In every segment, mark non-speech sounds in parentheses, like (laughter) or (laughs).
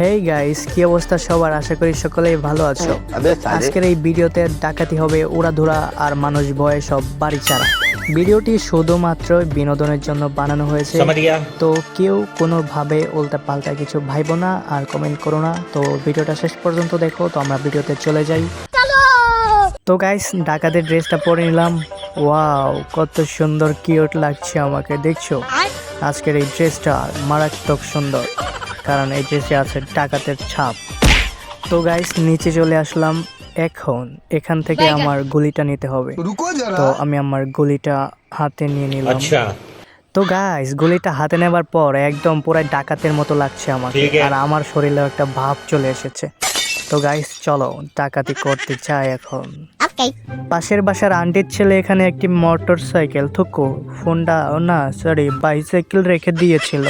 Hey guys কি অবস্থা সবার? আশা করি সকলেই ভালো আছো। আজকের এই ভিডিওতে ডাকাতি হবে উড়াধুরা আর মানুষ ভয়ে সব বাড়ি ছাড়া। ভিডিওটি শুধুমাত্র বিনোদনের জন্য বানানো হয়েছে। তো কেউ কোনোভাবে উল্টা পাল্টা কিছু ভাইবো না আর কমেন্ট করো না। তো ভিডিওটা শেষ পর্যন্ত দেখো তো আমরা ভিডিওতে চলে যাই। তো গাইস ডাকাতের ড্রেসটা পরে নিলাম। ওয়াও কত সুন্দর কিউট লাগছে আমাকে দেখছ? আজকের এই ড্রেসটা মারাত্মক সুন্দর। কারণ এই ড্রেসে আছে ডাকাতের ছাপ। তো গাইস নিচে চলে আসলাম এখন। এখান থেকে আমার গুলিটা নিতে হবে। তো আমি আমার গুলিটা হাতে নিয়ে নিলাম। আচ্ছা। তো গাইস গুলিটা হাতে নেবার পর একদম পুরাই ডাকাতের মতো লাগছে আমার আর আমার শরীরে একটা ভাব চলে এসেছে। তো গাইস চলো ডাকাতি করতে চাই এখন। পাশের বাসার আন্টির ছেলে এখানে একটি মোটর সাইকেল থুকু। ফোনটা না সরি বাইসাইকেল রেখে দিয়েছিল।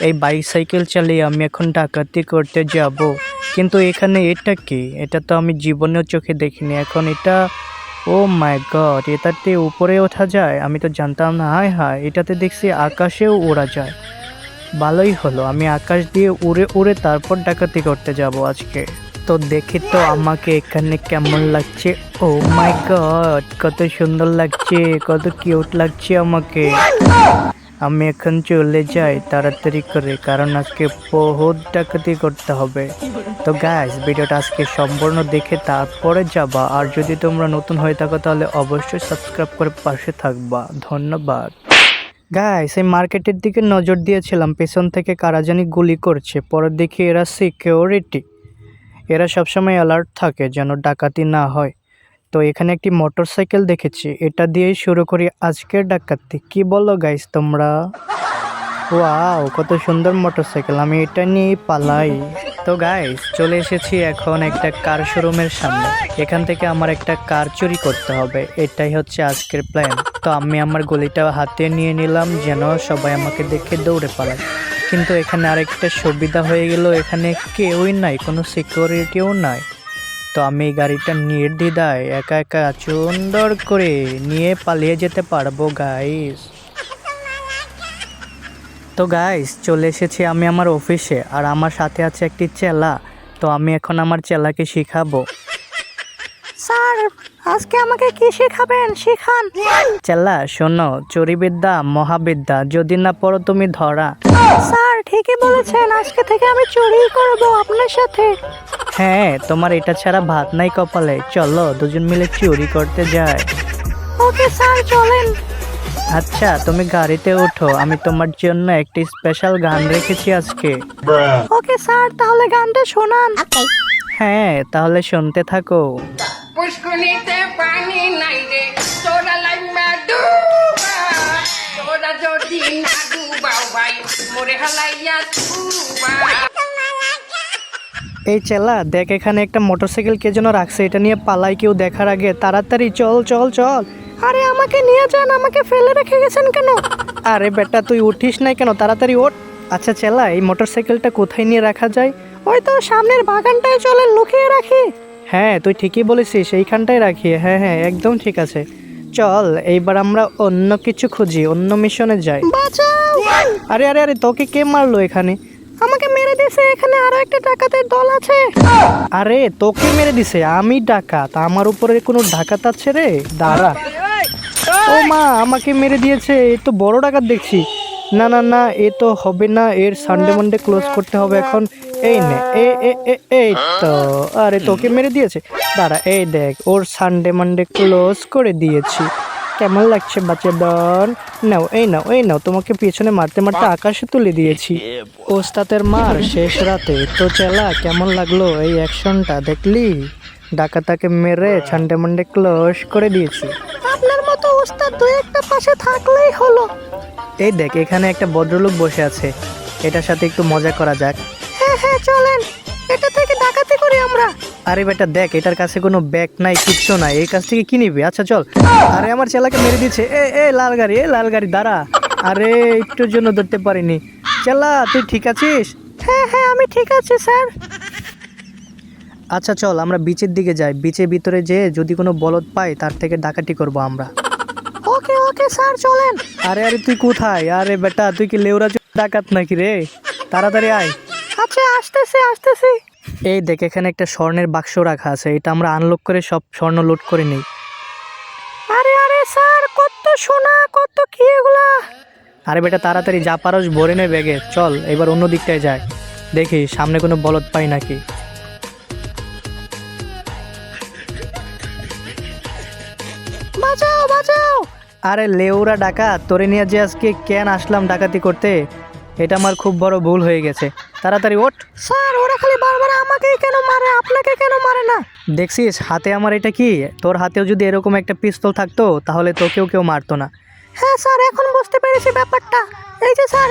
এই বাইসাইকেল চালিয়ে আমি এখন ডাকাতি করতে যাব। কিন্তু এখানে এটা কি? এটা তো আমি জীবনের চোখে দেখিনি। এখন এটা, ও মাই গড এটাতে উপরে ওঠা যায়? আমি তো জানতাম না। হায় হায়, এটাতে দেখছি আকাশেও ওড়া যায়। ভালোই হলো। আমি আকাশ দিয়ে উড়ে উড়ে তারপর ডাকাতি করতে যাব আজকে। তো দেখি তো আমাকে এখানে কেমন লাগছে। ও মাই গড, কত সুন্দর লাগছে, কত কিউট লাগছে আমাকে। আমি এখন চলে যাই তাড়াতাড়ি করে, কারণ আজকে বহুত ডাকাতি করতে হবে। তো গ্যাস ভিডিওটা আজকে সম্পূর্ণ দেখে তারপরে যাবা। আর যদি তোমরা নতুন হয়ে থাকো, তাহলে অবশ্যই সাবস্ক্রাইব করে পাশে থাকবা। ধন্যবাদ। গাইস এই মার্কেটের দিকে নজর দিয়েছিলাম, পেছন থেকে কারা জানি গুলি করছে। পরে দেখি এরা সিকিউরিটি এরা সবসময় অ্যালার্ট থাকে যেন ডাকাতি না হয়। তো এখানে একটি মোটরসাইকেল দেখেছি। এটা দিয়েই শুরু করি আজকের ডাকাতি। কি বলো গাইস তোমরা? ওয়াও কত সুন্দর মোটরসাইকেল আমি এটা নিয়েই পালাই। তো গাইস চলে এসেছি এখন একটা কার শোরুমের সামনে। এখান থেকে আমার একটা কার চুরি করতে হবে। এটাই হচ্ছে আজকের প্ল্যান তো আমি আমার গলিটা হাতে নিয়ে নিলাম যেন সবাই আমাকে দেখে দৌড়ে পালায়। কিন্তু এখানে আরেকটা সুবিধা হয়ে গেল। এখানে কেউই নাই, কোনো সিকিউরিটিও নাই। তো আমি গাড়িটা নির্দ্বিধায় একা একা সুন্দর করে নিয়ে পালিয়ে যেতে পারব গাইস তো গাইস চলে এসেছি আমি আমার অফিসে, আর আমার সাথে আছে একটি চেলা। তো আমি এখন আমার চেলাকে শিখাবো। স্যার আজকে আমাকে কি শেখাবেন? শেখান। চেলা শোনো চুরিবিদ্যা মহাবিদ্যা যদি না পড়ো তুমি ধরা। স্যার ঠিকই বলেছেন আজকে থেকে আমি চুরি করব আপনার সাথে। হ্যাঁ তোমার এটা ছাড়া ভাত নাই কপালে। চলো দুজন মিলে চুরি করতে যাই। ওকে স্যার চলেন। আচ্ছা তুমি গাড়িতে ওঠো আমি তোমার জন্য একটি স্পেশাল গান রেখেছি আজকে। ওকে স্যার তাহলে গানটা শোনান। হ্যাঁ তাহলে শুনতে থাকো। পুষ্কুনিতে পানি নাই রে। তোরা লাইমা ডুবা তোরা যদি না ডুবাও ভাই, মোরে হালাইয়া ডুবা এই চেলা, দেখ এখানে একটা মোটরসাইকেল কে যেন রাখছে, এটা নিয়ে পালাই কেউ দেখার আগে। তাড়াতাড়ি চল চল চল। আরে, আমাকে নিয়ে যান, আমাকে ফেলে রেখে গেছেন কেন? আরে বেটা, তুই উঠিস নাই কেন? তাড়াতাড়ি ওঠ। আচ্ছা চেলা, এই মোটরসাইকেলটা কোথায় নিয়ে রাখা যায়? ওই তো সামনের বাগানটায় চলে লুকিয়ে রাখি। হ্যাঁ তুই ঠিকই বলেছিস এইখানটায় রাখি। হ্যাঁ হ্যাঁ একদম ঠিক আছে। চল এইবার আমরা অন্য কিছু খুঁজি অন্য মিশনে যাই। আরে আরে আরে তোকে কে মারলো এখানে? আমাকে মেরে দিছে এখানে আরও একটা ডাকাতের দল আছে। আরে তোকে মেরে দিছে আমি ডাকাত আমার উপরে কোনো ডাকাত আছে রে? দাঁড়া। ও মা আমাকে মেরে দিয়েছে এ তো বড় ডাকাত দেখছি। না না না, এ তো হবে না, এর সানডে মানডে ক্লোজ করতে হবে এখন। এই নে, এ এই তো, আরে তোকে মেরে দিয়েছে। দাঁড়া, এই দেখ, ওর সানডে মানডে ক্লোজ করে দিয়েছি। কেমন লাগছে বাচ্চাদন? নাও, এই নাও এই নাও, তোমাকে পিছনে মারতে মারতে আকাশে তুলে দিয়েছি। ওস্তাদের মার, শেষ রাতে। তো চেলা, কেমন লাগল এই অ্যাকশনটা দেখলি? ডাকাতাকে মেরে ছান্ডে মান্ডে ক্লোজ করে দিয়েছি। আপনার মতো ওস্তাদ দুই একটা পাশে থাকলেই হলো। এই দেখ এখানে একটা ভদ্রলোক বসে আছে। এটার সাথে একটু মজা করা যাক। হ্যাঁ হ্যাঁ চলেন। এটা থেকে ডাকাতি করি আমরা। আরে বেটা দেখ এটার কাছে কোনো ব্যাগ নাই কিচ্ছু নাই। এই কাছ থেকে কি নিবি? আচ্ছা চল। আরে আমার চেলাকে মেরে দিচ্ছে এ এ লাল গাড়ি এ লাল গাড়ি দাঁড়া। আরে একটুর জন্য ধরতে পারিনি। চেলা তুই ঠিক আছিস? হ্যাঁ হ্যাঁ আমি ঠিক আছি স্যার। আচ্ছা চল আমরা বিচের দিকে যাই। বিচের ভিতরে যেয়ে যদি কোনো বলদ পাই তার থেকে ডাকাতি করব আমরা। ওকে স্যার চলেন। আরে আরে তুই কোথায়? আরে বেটা তুই কি লেউরা ডাকাত নাকি রে? তাড়াতাড়ি আয়। আচ্ছা আসতেছি আসতেছি। এই দেখ এখানে একটা স্বর্ণের বাক্স রাখা আছে। এটা আমরা আনলক করে সব স্বর্ণ লুট করে নিই। আরে আরে স্যার কত সোনা কত কি এগুলা? আরে বেটা তাড়াতাড়ি যা পারস ভরে নে ব্যাগে। চল এবার অন্য দিকটায় যায়। দেখি সামনে কোনো বলদ পাই নাকি? বাঁচাও বাঁচাও। আরে লেউরা ডাকাত তোরে নিয়ে যে আজকে কেন আসলাম ডাকাতি করতে? এটা আমার খুব বড় ভুল হয়ে গেছে। তাড়াতাড়ি ওঠ। স্যার ওরা খালি বারবার আমাকেই কেন মারে আপনাকে কেন মারে না? দেখছিস হাতে আমার এটা কি? তোর হাতেও যদি এরকম একটা পিস্তল থাকতো তাহলে তোকেও কেউ মারতো না। হ্যাঁ স্যার এখন বুঝতে পেরেছি ব্যাপারটা। এই যে স্যার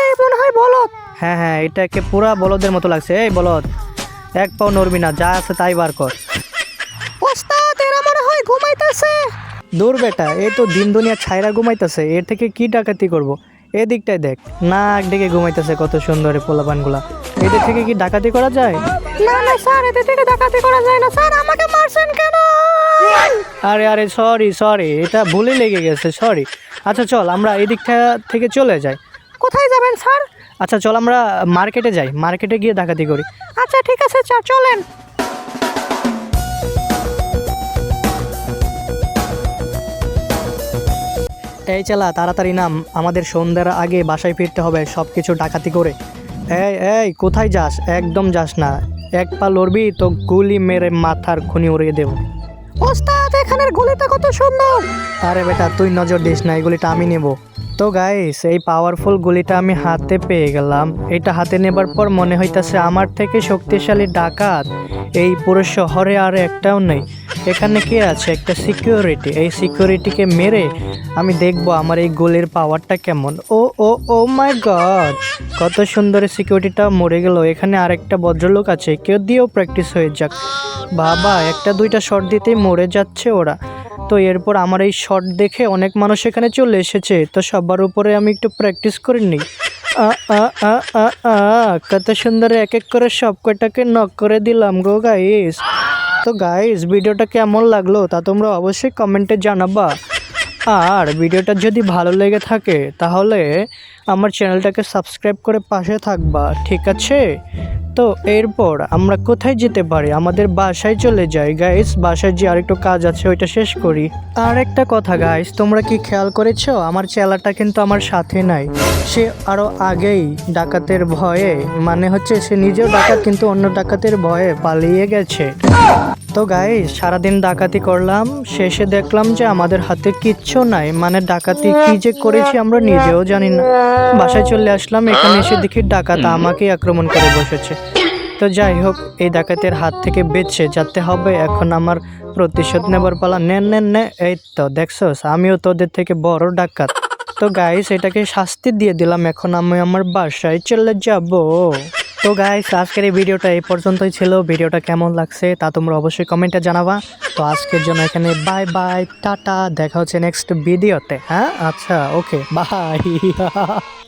এই মনে হয় বলদ। হ্যাঁ হ্যাঁ এটাকে পুরা বলদের মতো লাগছে। এই বলদ এক পাও নড়বি না যা আছে তাই বার কর। ওস্তাদ এরা মনে হয় ঘুমাইতেছে। দূর বেটা এ তো দিন দুনিয়া ছাইরা ঘুমাইতেছে এর থেকে কি ডাকাতি করব? এদিকটায় দেখ নাক ডেকে ঘুমাইতেছে কত সুন্দর পোলাপানগুলা। এদের থেকে কি ডাকাতি করা যায়? না না স্যার এদের থেকে ডাকাতি করা যায় না। স্যার আমাকে মারছেন কেন? আরে আরে সরি সরি এটা ভুলে লেগে গেছে সরি আচ্ছা চল আমরা এই দিকটা থেকে চলে যাই। কোথায় যাবেন স্যার? আচ্ছা চল আমরা মার্কেটে যাই মার্কেটে গিয়ে ডাকাতি করি। আচ্ছা ঠিক আছে স্যার চলেন। এই চালা, তাড়াতাড়ি নাম। আমাদের সন্ধ্যার আগে বাসায় ফিরতে হবে সব কিছু ডাকাতি করে। এই এই, কোথায় যাস? একদম যাস না। এক পা লড়বি, তো গুলি মেরে মাথার খুনি উড়িয়ে দেব। ওস্তাদ, এখানের গুলিটা কত সুন্দর! আরে বেটা, তুই নজর দিস না, এই গুলিটা আমি নেব। তো গাইস এই পাওয়ারফুল গুলিটা আমি হাতে পেয়ে গেলাম। এটা হাতে নেবার পর মনে হইতাছে আমার থেকে শক্তিশালী ডাকাত এই পুরো শহরে আর একটাও নেই। এখানে কে আছে? একটা সিকিউরিটি এই সিকিউরিটিকে মেরে আমি দেখব আমার এই গুলির পাওয়ারটা কেমন। ও ও ও মাই গড কত সুন্দর সিকিউরিটিটা মরে গেল। এখানে আরেকটা ভদ্রলোক আছে। কেউ দিয়েও প্র্যাকটিস হয়ে যাক। বাবা, একটা দুইটা শট দিতেই মরে যাচ্ছে ওরা। তো এরপর আমার এই শট দেখে অনেক মানুষ এখানে চলে এসেছে। তো সবার উপরে আমি একটু প্র্যাকটিস করে নিই। কত সুন্দর এক এক করে সব কটাকে নক করে দিলাম গো গাইস তো গাইস ভিডিওটা কেমন লাগল তা তোমরা অবশ্যই কমেন্টে জানাবা। আর ভিডিওটা যদি ভালো লেগে থাকে, তাহলে আমার চ্যানেলটাকে সাবস্ক্রাইব করে পাশে থাকবা, ঠিক আছে? তো এরপর আমরা কোথায় যেতে পারি? আমাদের বাসায় চলে যাই। গাইস বাসায় যে আরেকটু কাজ আছে, ওইটা শেষ করি। আর একটা কথা গাইস তোমরা কি খেয়াল করেছ? আমার চেলাটা কিন্তু আমার সাথে নাই। সে আরও আগেই ডাকাতের ভয়ে মানে হচ্ছে সে নিজেও ডাকাত, কিন্তু অন্য ডাকাতের ভয়ে পালিয়ে গেছে। তো গাইস সারাদিন ডাকাতি করলাম, শেষে দেখলাম যে আমাদের হাতে কিচ্ছু নাই। মানে ডাকাতি কি যে করেছি আমরা নিজেও জানি না। বাসায় চলে আসলাম, এখানে এসে দেখি ডাকাত আমাকেই আক্রমণ করে বসেছে। তো যাই হোক, এই ডাকাতের হাত থেকে বেঁচে যেতে হবে। এখন আমার প্রতিশোধ নেবার পালা। নেন নে এই তো, দেখছোস, আমিও তোদের থেকে বড় ডাকাত। তো গাইস এটাকে শাস্তি দিয়ে দিলাম। এখন আমি আমার বাসায় চলে যাব। তো গাইস আজকের এই ভিডিওটা এই পর্যন্তই ছিল। ভিডিওটা কেমন লাগছে তা তোমরা অবশ্যই কমেন্টে জানাবা। তো আজকের জন্য এখানে বাই বাই টাটা, দেখা হচ্ছে নেক্সট ভিডিওতে হ্যাঁ? আচ্ছা ওকে বাই (laughs)